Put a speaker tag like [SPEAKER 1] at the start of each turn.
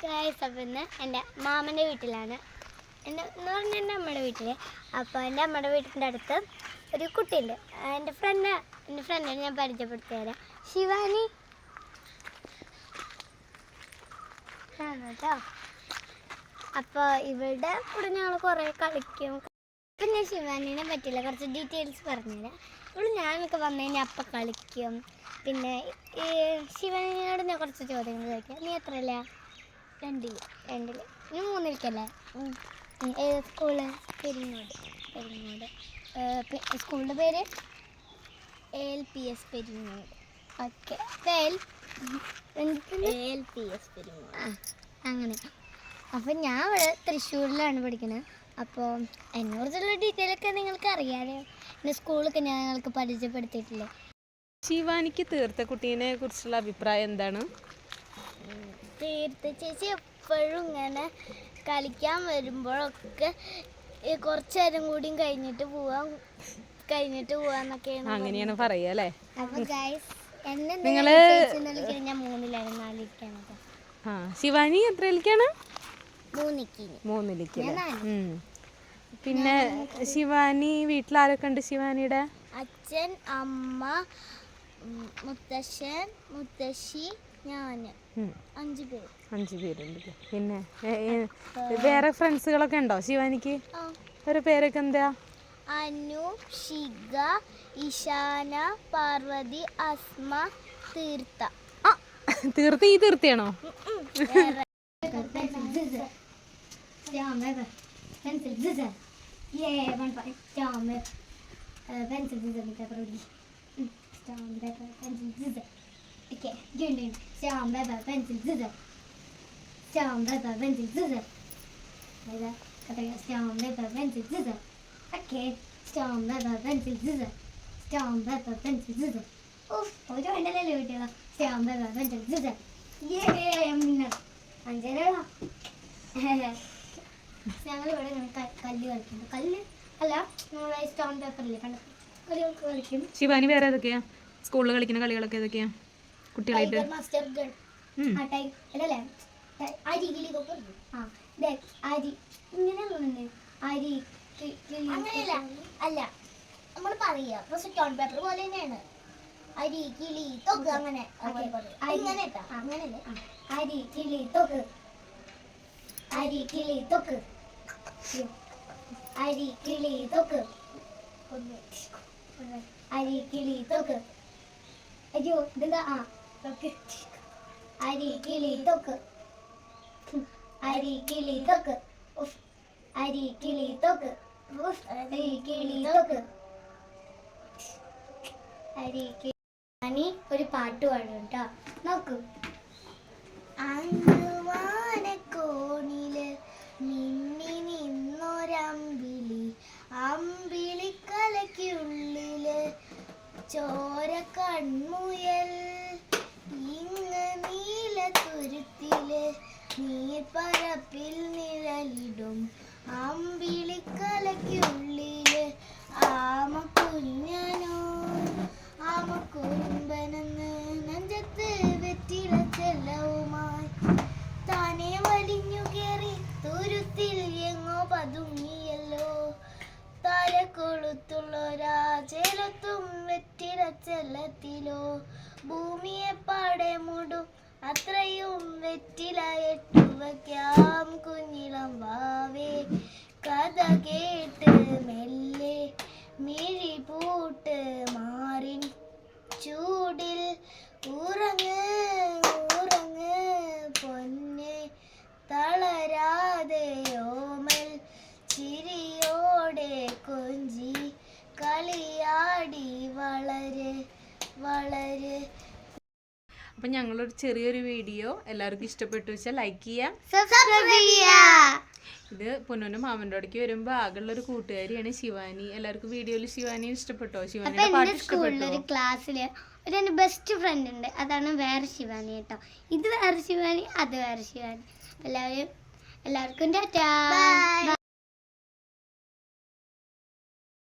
[SPEAKER 1] അപ്പം എന്റെ മാമന്റെ വീട്ടിലാണ്. എന്റെ എന്ന് പറഞ്ഞാൽ എന്റെ അമ്മയുടെ വീട്ടിൽ അപ്പോൾ എന്റെ അമ്മയുടെ വീട്ടിന്റെ അടുത്ത് ഒരു കുട്ടിയുണ്ട്. എന്റെ ഫ്രണ്ട് എന്റെ ഫ്രണ്ടിനെ ഞാൻ പരിചയപ്പെടുത്തി തരാം ശിവാനി. കേട്ടോ അപ്പോൾ ഇവളുടെ കൂടെ ഞങ്ങൾ കുറേ കളിക്കും. അപ്പം ഞാൻ ശിവാനിനെ പറ്റിയില്ല കുറച്ച് ഡീറ്റെയിൽസ് പറഞ്ഞുതരാം. ഇവൾ ഞാനൊക്കെ വന്നു കഴിഞ്ഞാൽ അപ്പം കളിക്കും. പിന്നെ ശിവാനിയോട് ഞാൻ കുറച്ച് ചോദ്യങ്ങൾ ചോദിക്കാം. നീ എത്രയല്ല രണ്ടിൽ രണ്ടിൽ ഇനി മൂന്നിലേക്കല്ലേ. ഏത് സ്കൂൾ? പെരിങ്ങോട്. പെരിങ്ങോട്. സ്കൂളിന്റെ പേര്? L P S Peringode. Okay. L L P S Peringode. അങ്ങനെ. അപ്പം ഞാൻ ഇവിടെ തൃശ്ശൂരിലാണ് പഠിക്കുന്നത് അപ്പോൾ എന്നെക്കുറിച്ചുള്ള ഡീറ്റെയിൽ ഒക്കെ നിങ്ങൾക്ക് അറിയാമല്ലോ എന്റെ സ്കൂളൊക്കെ ഞാൻ നിങ്ങൾക്ക് പരിചയപ്പെടുത്തിയിട്ടില്ലേ.
[SPEAKER 2] ശിവാനിക്ക് തീർത്ത കുട്ടീനെ കുറിച്ചുള്ള അഭിപ്രായം എന്താണ്?
[SPEAKER 1] തീർത്ത ചേച്ചി എപ്പോഴും ഇങ്ങനെ കളിക്കാൻ വരുമ്പോഴൊക്കെ കുറച്ച് നേരം കൂടിയും കഴിഞ്ഞിട്ട് പോവാൻ കഴിഞ്ഞിട്ട് പോവാന്നൊക്കെയാണ്
[SPEAKER 2] അങ്ങനെയാണ് പറയുക അല്ലേ?
[SPEAKER 1] നിങ്ങൾ ഞാൻ
[SPEAKER 2] ആ ശിവാനി എത്രയിലേക്കാണ്? മൂന്നിലേക്ക്. പിന്നെ ശിവാനി വീട്ടിലാരൊക്കെ ഉണ്ട് ശിവാനിയുടെ?
[SPEAKER 1] അച്ഛൻ അമ്മ മുത്തശ്ശൻ മുത്തശ്ശി അഞ്ചു പേര്.
[SPEAKER 2] അഞ്ച് പേരുണ്ട്. പിന്നെ വേറെ ഫ്രണ്ട്സുകളൊക്കെ ഉണ്ടോ ശിവാനിക്ക്? ഒരു പേരൊക്കെ എന്താ?
[SPEAKER 1] അനു ഷിഗ ഇഷാന പാർവതി അസ്മ തീർത്ത
[SPEAKER 2] ആ തീർത്ത ഈ തീർത്തിയാണോ?
[SPEAKER 1] Okay, stone, leather, pencil, scissors. Stone, leather, pencil, scissors. ഉഫ്, ഒരു വണ്ടല്ലേ കിട്ടിയതാ സ്റ്റാമ്പ് പേപ്പർ പെൻസിൽ സിസർ അഞ്ചരകളാ ഞങ്ങൾ ഇവിടെ ഇങ്ങനെ ക- കല്ല് കളിക്കുന്നു കല്ല് അല്ല നമ്മളെ സ്റ്റോൺ പേപ്പറില്ലേ കണ്ട കളിക്കും
[SPEAKER 2] ശിവാനി വേറെ ഏതൊക്കെയാ? സ്കൂളിൽ കളിക്കുന്ന കളികളൊക്കെ ഏതൊക്കെയാ? കുട്ടികളായിട്ട്?
[SPEAKER 1] അല്ല നമ്മൾ പറയാ സ്റ്റോൺ പേപ്പർ പോലെ തന്നെയാണ്. അരി കിളി തൊക്ക് അങ്ങനെ അങ്ങനെ അങ്ങനല്ലേ അരി. കിളി തൊക്ക്. അരി കിളി തൊക്ക്. അരി കിളി തൊക്ക്. അരി കിളി തൊക്ക്. അയ്യോ ഇതെന്താ? ആ. തൊക്ക് അരി കിളി തൊക്ക് അരി കിളി തൊക്ക്. അരി കിളി തൊക്ക്. അരി കിളി തൊക്ക് അരി കിളി ഒരു പാട്ട് പാടും കേട്ടോ നോക്കൂ. കോണിൽ മിന്നി നിന്നൊരമ്പിളി അമ്പിളിക്കലയ്ക്കുള്ളിൽ ചോര കൺമുയൽ തുരുത്തിൽ നീർപ്പരപ്പിൽ നിഴലിടും. അമ്പിളിക്കലയ്ക്കുള്ളിൽ ആമ കുഞ്ഞനോ ആമ കുറുമ്പനെന്ന് നെഞ്ചത്ത് വെറ്റില ചെല്ലവുമായി. താനെ വലിഞ്ഞു കയറി തുരുത്തിൽ എങ്ങോ പതുങ്ങിയല്ലോ. താരക്കൊളുത്തുള്ളൊരാചലത്തും വെറ്റിലച്ചെല്ലത്തിലോ ഭൂമിയെ പാടെ അത്രയും വെറ്റില എട്ടു വയ്ക്കാം കുഞ്ഞിളം വാവേ. കഥ കേട്ട് മെല്ലെ
[SPEAKER 2] അപ്പം ഞങ്ങളൊരു ചെറിയൊരു വീഡിയോ എല്ലാവർക്കും ഇഷ്ടപ്പെട്ടു വെച്ചാൽ ലൈക്ക് ചെയ്യാം.
[SPEAKER 1] സബ്സ്ക്രൈബ്
[SPEAKER 2] ഇത് പൊന്നൂനും മാമന്റെ അടയ്ക്ക് വരുമ്പോൾ ആകെയുള്ള ഒരു കൂട്ടുകാരിയാണ് ശിവാനി. എല്ലാവർക്കും വീഡിയോയിൽ ശിവാനി ഇഷ്ടപ്പെട്ടോ?
[SPEAKER 1] ശിവാനി
[SPEAKER 2] ശിവാനിയുടെ പാട്ട് ഇഷ്ടപ്പെട്ടോ?
[SPEAKER 1] ഒരു ക്ലാസ്സിൽ ഒരു എന്റെ ബെസ്റ്റ് ഫ്രണ്ട് ഉണ്ട്. അതാണ് വേറെ ശിവാനി കേട്ടോ. ഇത് വേറെ ശിവാനി അത് വേറെ ശിവാനി. എല്ലാവരും എല്ലാവർക്കും ടാറ്റാ.